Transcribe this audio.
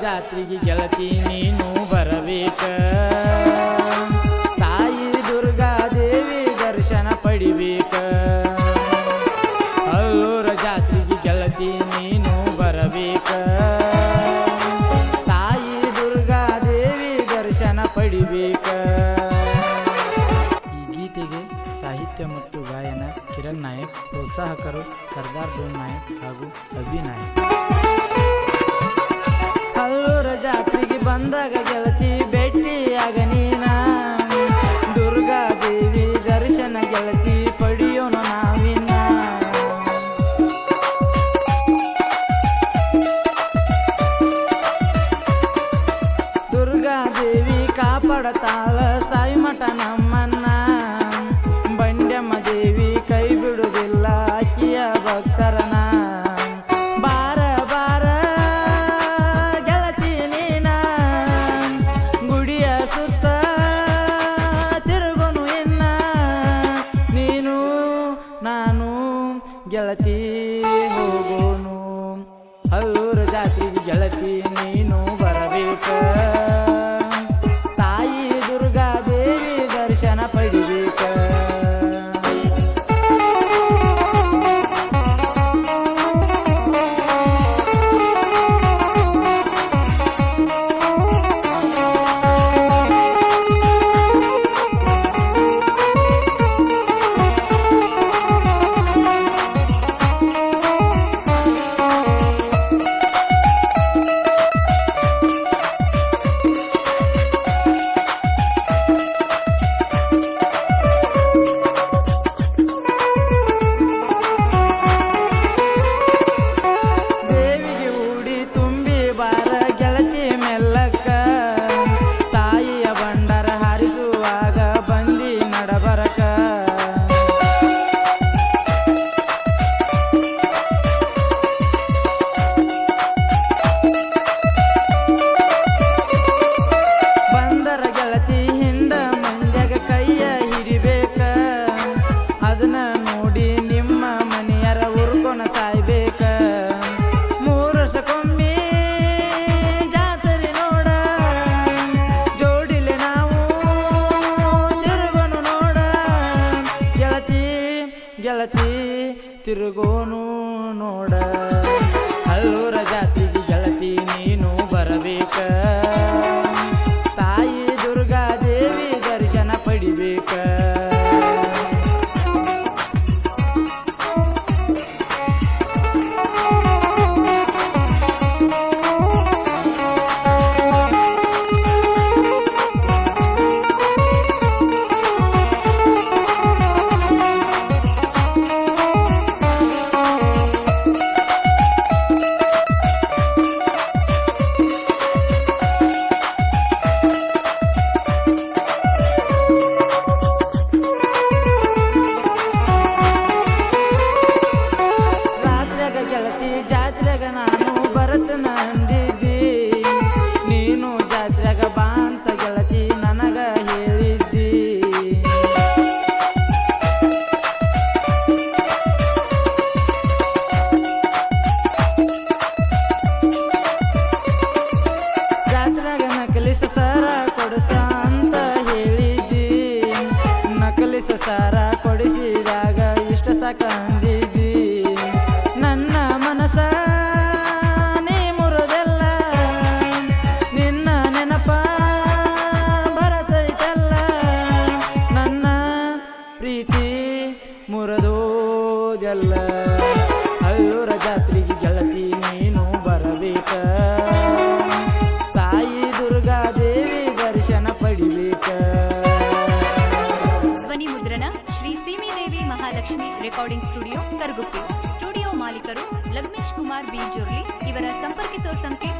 ಜಾತ್ರೆಗೆ ಗೆಳತಿ ನೀನು ಬರಬೇಕ. ತಾಯಿ ದುರ್ಗಾದೇವಿ ದರ್ಶನ ಪಡಿಬೇಕ. ಅಲ್ಲೂರ ಜಾತ್ರೆಗೆ ಗೆಳತಿ ನೀನು ಬರಬೇಕ. ತಾಯಿ ದುರ್ಗಾದೇವಿ ದರ್ಶನ ಪಡಿಬೇಕ. ಈ ಗೀತೆಗೆ ಸಾಹಿತ್ಯ ಮತ್ತು ಗಾಯನ ಕಿರಣ್ ನಾಯಕ್, ಪ್ರೋತ್ಸಾಹಕರು ಸರ್ದಾರ್ ಭೂಮ್ ನಾಯಕ್ ಹಾಗೂ ಅಭಿ ನಾಯಕ್. ಬಂದಾಗ ಗೆಳತಿ ಭೇಟಿಯಾಗ ನೀನ. ದುರ್ಗಾದೇವಿ ದರ್ಶನ ಗೆಳತಿ ಪಡಿಯೋಣ ದುರ್ಗಾ ದೇವಿ ಕಾಪಾಡತಾಳ ಸಾಯಿ ಮಠ ಹಲ್ಲೂರ ಜಾತ್ರೆಗೆ ಗೆಳತಿ ಅದನ್ನ ನೋಡಿ ನಿಮ್ಮ ಮನೆಯರ ಉರ್ಕೊನ ಸಾಯ್ಬೇಕ. ಮೂರು ವರ್ಷಕ್ಕೊಮ್ಮೆ ಜಾತ್ರೆ ನೋಡ. ಜೋಡಿಲೆ ನಾವು ತಿರುಗೋನು ನೋಡ. ಗೆಳತಿ ಗೆಳತಿ, ತಿರುಗೋನು ನೋಡ. ಇಷ್ಟ ನನ್ನ ಮನಸ ನೀ ಮುರುದೆಲ್ಲ. ನಿನ್ನ ನೆನಪ ಬರತೈತಲ್ಲ. ನನ್ನ ಪ್ರೀತಿ ಮುರದೋದೆಲ್ಲ. ಅಲ್ಲೂರ ಜಾತ್ರೆಗೆ ರೆಕಾರ್ಡಿಂಗ್ ಸ್ಟುಡಿಯೋ ಕರ್ಗುಪ್ಪಿ ಸ್ಟುಡಿಯೋ ಮಾಲೀಕರು ಲಗ್ನೇಶ್ ಕುಮಾರ್ ಬಿ ಜೋಗ್ಲಿ ಇವರ ಸಂಪರ್ಕಿಸುವ ಸಂಖ್ಯೆ